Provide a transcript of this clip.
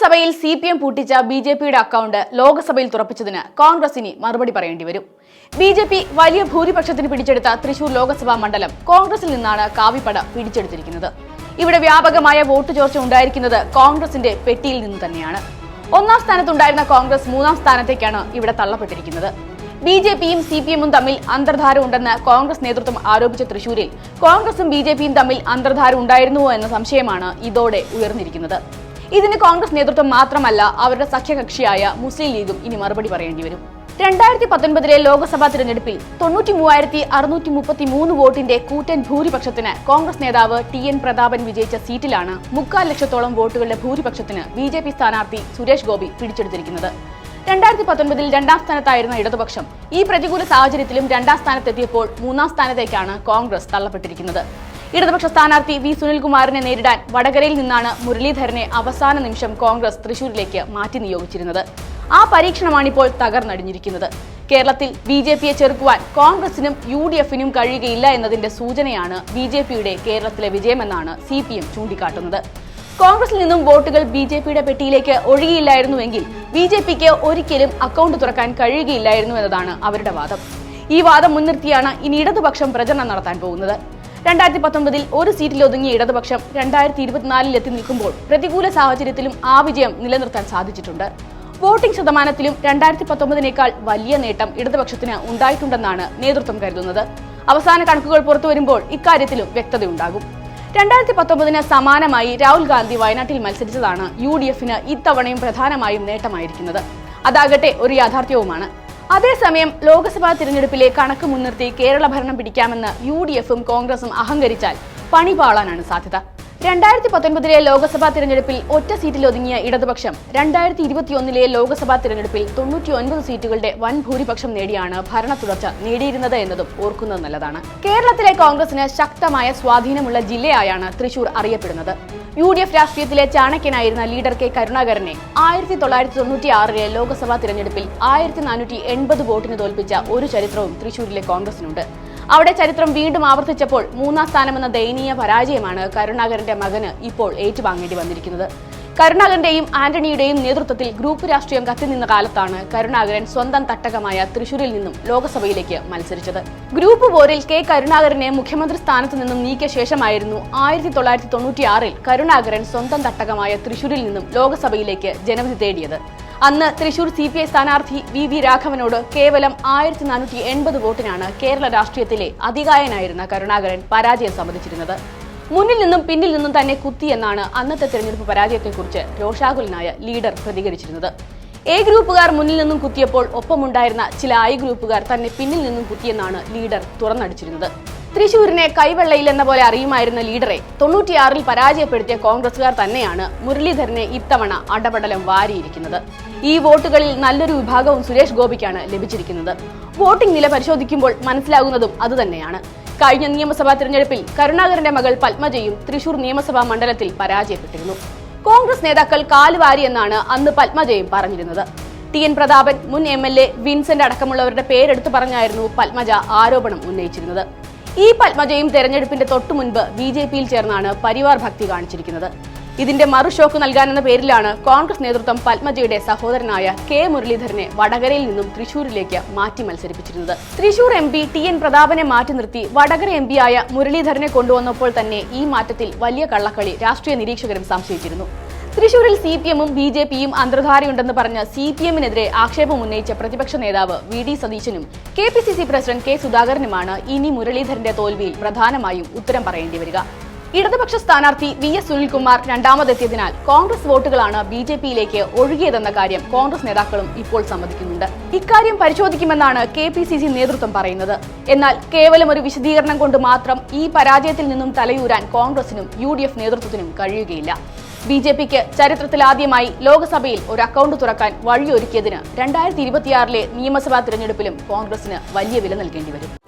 നിയമസഭയിൽ C P M പൂട്ടിച്ച B J പിയുടെ അക്കൗണ്ട് ലോക്സഭയിൽ തുറപ്പിച്ചതിന് കോൺഗ്രസ് ഇനി മറുപടി പറയേണ്ടി വരും. ബി ജെ പി വലിയ ഭൂരിപക്ഷത്തിന് പിടിച്ചെടുത്ത തൃശൂർ ലോക്സഭാ മണ്ഡലം കോൺഗ്രസിൽ നിന്നാണ് കാവിപ്പട പിടിച്ചെടുത്തിരിക്കുന്നത്. ഇവിടെ വ്യാപകമായ വോട്ട് ചോർച്ച ഉണ്ടായിരിക്കുന്നത് കോൺഗ്രസിന്റെ പെട്ടിയിൽ നിന്ന് തന്നെയാണ്. ഒന്നാം സ്ഥാനത്തുണ്ടായിരുന്ന കോൺഗ്രസ് മൂന്നാം സ്ഥാനത്തേക്കാണ് ഇവിടെ തള്ളപ്പെട്ടിരിക്കുന്നത്. ബി ജെ പിയും സി പി എമ്മും തമ്മിൽ അന്തർധാര ഉണ്ടെന്ന് കോൺഗ്രസ് നേതൃത്വം ആരോപിച്ച തൃശൂരിൽ കോൺഗ്രസും ബി ജെ പിയും തമ്മിൽ അന്തർധാര ഉണ്ടായിരുന്നുവോ എന്ന സംശയമാണ് ഇതോടെ ഉയർന്നിരിക്കുന്നത്. ഇതിന് കോൺഗ്രസ് നേതൃത്വം മാത്രമല്ല അവരുടെ സഖ്യകക്ഷിയായ മുസ്ലിം ലീഗും ഇനി മറുപടി പറയേണ്ടി വരും. രണ്ടായിരത്തി പത്തൊൻപതിലെ ലോക്സഭാ തിരഞ്ഞെടുപ്പിൽ തൊണ്ണൂറ്റി മൂവായിരത്തി അറുന്നൂറ്റി മുപ്പത്തി മൂന്ന് വോട്ടിന്റെ കൂറ്റൻ ഭൂരിപക്ഷത്തിന് കോൺഗ്രസ് നേതാവ് ടി എൻ പ്രതാപൻ വിജയിച്ച സീറ്റിലാണ് മുക്കാൽ ലക്ഷത്തോളം വോട്ടുകളുടെ ഭൂരിപക്ഷത്തിന് ബി ജെ പി സ്ഥാനാർത്ഥി സുരേഷ് ഗോപി പിടിച്ചെടുത്തിരിക്കുന്നത്. രണ്ടായിരത്തി പത്തൊൻപതിൽ രണ്ടാം സ്ഥാനത്തായിരുന്ന ഇടതുപക്ഷം ഈ പ്രതികൂല സാഹചര്യത്തിലും രണ്ടാം സ്ഥാനത്തെത്തിയപ്പോൾ മൂന്നാം സ്ഥാനത്തേക്കാണ് കോൺഗ്രസ് തള്ളപ്പെട്ടിരിക്കുന്നത്. ഇടതുപക്ഷ സ്ഥാനാർത്ഥി വി സുനിൽകുമാറിനെ നേരിടാൻ വടകരയിൽ നിന്നാണ് മുരളീധരനെ അവസാന നിമിഷം കോൺഗ്രസ് തൃശൂരിലേക്ക് മാറ്റി നിയോഗിച്ചിരുന്നത്. ആ പരീക്ഷണമാണിപ്പോൾ തകർന്നടിഞ്ഞിരിക്കുന്നത്. കേരളത്തിൽ ബി ജെ പിയെ ചെറുക്കുവാൻ കോൺഗ്രസിനും യു ഡി എഫിനും കഴിയുകയില്ല എന്നതിന്റെ സൂചനയാണ് ബി ജെ പിയുടെ കേരളത്തിലെ വിജയമെന്നാണ് സി പി എം ചൂണ്ടിക്കാട്ടുന്നത്. കോൺഗ്രസിൽ നിന്നും വോട്ടുകൾ ബി ജെ പിയുടെ പെട്ടിയിലേക്ക് ഒഴുകിയില്ലായിരുന്നുവെങ്കിൽ ബി ജെ പിക്ക് ഒരിക്കലും അക്കൗണ്ട് തുറക്കാൻ കഴിയുകയില്ലായിരുന്നു എന്നതാണ് അവരുടെ വാദം. ഈ വാദം മുൻനിർത്തിയാണ് ഇനി ഇടതുപക്ഷം പ്രചരണം നടത്താൻ പോകുന്നത്. രണ്ടായിരത്തി പത്തൊമ്പതിൽ ഒരു സീറ്റിൽ ഒതുങ്ങിയ ഇടതുപക്ഷം രണ്ടായിരത്തി ഇരുപത്തിനാലിൽ എത്തി നിൽക്കുമ്പോൾ പ്രതികൂല സാഹചര്യത്തിലും ആ വിജയം നിലനിർത്താൻ സാധിച്ചിട്ടുണ്ട്. വോട്ടിംഗ് ശതമാനത്തിലും രണ്ടായിരത്തി പത്തൊമ്പതിനേക്കാൾ വലിയ നേട്ടം ഇടതുപക്ഷത്തിന് ഉണ്ടായിട്ടുണ്ടെന്നാണ് നേതൃത്വം കരുതുന്നത്. അവസാന കണക്കുകൾ പുറത്തു വരുമ്പോൾ ഇക്കാര്യത്തിലും വ്യക്തതയുണ്ടാകും. രണ്ടായിരത്തി പത്തൊമ്പതിന് സമാനമായി രാഹുൽ ഗാന്ധി വയനാട്ടിൽ മത്സരിച്ചതാണ് യു ഡി എഫിന് ഇത്തവണയും പ്രധാനമായും നേട്ടമായിരിക്കുന്നത്. അതാകട്ടെ ഒരു യാഥാർത്ഥ്യവുമാണ്. അതേസമയം ലോക്സഭാ തിരഞ്ഞെടുപ്പിലെ കണക്ക് മുൻനിർത്തി കേരള ഭരണം പിടിക്കാമെന്ന് യു ഡി എഫും കോൺഗ്രസും അഹങ്കരിച്ചാൽ പണി പാളാനാണ് സാധ്യത. രണ്ടായിരത്തി പത്തൊൻപതിലെ ലോക്സഭാ തിരഞ്ഞെടുപ്പിൽ ഒറ്റ സീറ്റിൽ ഒതുങ്ങിയ ഇടതുപക്ഷം രണ്ടായിരത്തി ഇരുപത്തിയൊന്നിലെ ലോക്സഭാ തിരഞ്ഞെടുപ്പിൽ തൊണ്ണൂറ്റിയൊൻപത് സീറ്റുകളുടെ വൻ ഭൂരിപക്ഷം നേടിയാണ് ഭരണ തുടർച്ച നേടിയിരുന്നത് എന്നതും ഓർക്കുന്നത് നല്ലതാണ്. കേരളത്തിലെ കോൺഗ്രസിന് ശക്തമായ സ്വാധീനമുള്ള ജില്ലയായാണ് തൃശൂർ അറിയപ്പെടുന്നത്. യു ഡി എഫ് രാഷ്ട്രീയത്തിലെ ചാണക്യനായിരുന്ന ലീഡർ കെ കരുണാകരനെ ആയിരത്തി തൊള്ളായിരത്തി തൊണ്ണൂറ്റി ആറിലെ ലോക്സഭാ തിരഞ്ഞെടുപ്പിൽ ആയിരത്തി നാനൂറ്റി എൺപത് വോട്ടിന് തോൽപ്പിച്ച ഒരു ചരിത്രവും തൃശൂരിലെ കോൺഗ്രസിനുണ്ട്. അവിടെ ചരിത്രം വീണ്ടും ആവർത്തിച്ചപ്പോൾ മൂന്നാം സ്ഥാനമെന്ന ദയനീയ പരാജയമാണ് കരുണാകരന്റെ മകന് ഇപ്പോൾ ഏറ്റുവാങ്ങേണ്ടി വന്നിരിക്കുന്നത്. കരുണാകരന്റെയും ആന്റണിയുടെയും നേതൃത്വത്തിൽ ഗ്രൂപ്പ് രാഷ്ട്രീയം കത്തിനിന്ന കാലത്താണ് കരുണാകരൻ സ്വന്തം തട്ടകമായ തൃശൂരിൽ നിന്നും ലോക്സഭയിലേക്ക് മത്സരിച്ചത്. ഗ്രൂപ്പ് പോരിൽ കെ കരുണാകരനെ മുഖ്യമന്ത്രി സ്ഥാനത്ത് നിന്നും നീക്കിയ ശേഷമായിരുന്നു ആയിരത്തി തൊള്ളായിരത്തി തൊണ്ണൂറ്റിയാറിൽ കരുണാകരൻ സ്വന്തം തട്ടകമായ തൃശൂരിൽ നിന്നും ലോക്സഭയിലേക്ക് ജനവിധി തേടിയത്. അന്ന് തൃശൂർ സി പി ഐ സ്ഥാനാർത്ഥി വി വി രാഘവനോട് കേവലം ആയിരത്തി നാനൂറ്റി എൺപത് വോട്ടിനാണ് കേരള രാഷ്ട്രീയത്തിലെ അധികായനായിരുന്ന കരുണാകരൻ പരാജയം സമ്മതിച്ചിരുന്നത്. മുന്നിൽ നിന്നും പിന്നിൽ നിന്നും തന്നെ കുത്തിയെന്നാണ് അന്നത്തെ തെരഞ്ഞെടുപ്പ് പരാജയത്തെക്കുറിച്ച് രോഷാകുലനായ ലീഡർ പ്രതികരിച്ചിരുന്നത്. എ ഗ്രൂപ്പുകാർ മുന്നിൽ നിന്നും കുത്തിയപ്പോൾ ഒപ്പമുണ്ടായിരുന്ന ചില ഐ ഗ്രൂപ്പുകാർ തന്നെ പിന്നിൽ നിന്നും കുത്തിയെന്നാണ് ലീഡർ തുറന്നടിച്ചിരുന്നത്. തൃശൂരിനെ കൈവെള്ളയിൽ എന്ന പോലെ അറിയുമായിരുന്ന ലീഡറെ തൊണ്ണൂറ്റിയാറിൽ പരാജയപ്പെടുത്തിയ കോൺഗ്രസുകാർ തന്നെയാണ് മുരളീധരനെ ഇത്തവണ അടപടലം വാരിയിരിക്കുന്നത്. ഈ വോട്ടുകളിൽ നല്ലൊരു വിഭാഗവും സുരേഷ് ഗോപിക്കാണ് ലഭിച്ചിരിക്കുന്നത്. വോട്ടിംഗ് നില പരിശോധിക്കുമ്പോൾ മനസ്സിലാകുന്നതും അതുതന്നെയാണ്. കഴിഞ്ഞ നിയമസഭാ തിരഞ്ഞെടുപ്പിൽ കരുണാകരന്റെ മകൾ പത്മജയും തൃശൂർ നിയമസഭാ മണ്ഡലത്തിൽ പരാജയപ്പെട്ടിരുന്നു. കോൺഗ്രസ് നേതാക്കൾ കാലുവാരി എന്നാണ് അന്ന് പത്മജയും പറഞ്ഞിരുന്നത്. ടി എൻ പ്രതാപൻ മുൻ എം എൽ എ വിൻസെന്റ് അടക്കമുള്ളവരുടെ പേരെടുത്തു പറഞ്ഞായിരുന്നു പത്മജ ആരോപണം ഉന്നയിച്ചിരുന്നത്. ഈ പത്മജയും തെരഞ്ഞെടുപ്പിന്റെ തൊട്ടു മുൻപ് ബി ജെ പിയിൽ ചേർന്നാണ് പരിവാർ ഭക്തി കാണിച്ചിരിക്കുന്നത്. ഇതിന്റെ മറുഷോക്ക് നൽകാനെന്ന പേരിലാണ് കോൺഗ്രസ് നേതൃത്വം പത്മജയുടെ സഹോദരനായ കെ മുരളീധരനെ വടകരയിൽ നിന്നും തൃശൂരിലേക്ക് മാറ്റി മത്സരിപ്പിച്ചിരുന്നത്. Thrissur M P T N പ്രതാപനെ മാറ്റി നിർത്തി വടകര എം പിയായ മുരളീധരനെ കൊണ്ടുവന്നപ്പോൾ തന്നെ ഈ മാറ്റത്തിൽ വലിയ കള്ളക്കളി രാഷ്ട്രീയ നിരീക്ഷകരും സംശയിച്ചിരുന്നു. തൃശൂരിൽ സി പി എമ്മും ബി ജെ പിയും അന്തർധാരയുണ്ടെന്ന് പറഞ്ഞ സി പി എമ്മിനെതിരെ ആക്ഷേപം ഉന്നയിച്ച പ്രതിപക്ഷ നേതാവ് വി ഡി സതീശനും K P C C president K സുധാകരനുമാണ് ഇനി മുരളീധരന്റെ തോൽവിയിൽ പ്രധാനമായും ഉത്തരം പറയേണ്ടി വരിക. ഇടതുപക്ഷ സ്ഥാനാർത്ഥി വി എസ് സുനിൽകുമാർ രണ്ടാമതെത്തിയതിനാൽ കോൺഗ്രസ് വോട്ടുകളാണ് ബി ജെ പിയിലേക്ക് ഒഴുകിയതെന്ന കാര്യം കോൺഗ്രസ് നേതാക്കളും ഇപ്പോൾ സമ്മതിക്കുന്നുണ്ട്. ഇക്കാര്യം പരിശോധിക്കുമെന്നാണ് കെ പി സി സി നേതൃത്വം പറയുന്നത്. എന്നാൽ കേവലം ഒരു വിശദീകരണം കൊണ്ട് മാത്രം ഈ പരാജയത്തിൽ നിന്നും തലയൂരാൻ കോൺഗ്രസിനും യു ഡി എഫ് നേതൃത്വത്തിനും കഴിയുകയില്ല. ബി ജെ പിക്ക് ചരിത്രത്തിലാദ്യമായി ലോക്സഭയിൽ ഒരു അക്കൗണ്ട് തുറക്കാൻ വഴിയൊരുക്കിയതിന് രണ്ടായിരത്തി ഇരുപത്തിയാറിലെ നിയമസഭാ തിരഞ്ഞെടുപ്പിലും കോൺഗ്രസിന് വലിയ വില നൽകേണ്ടി വരും.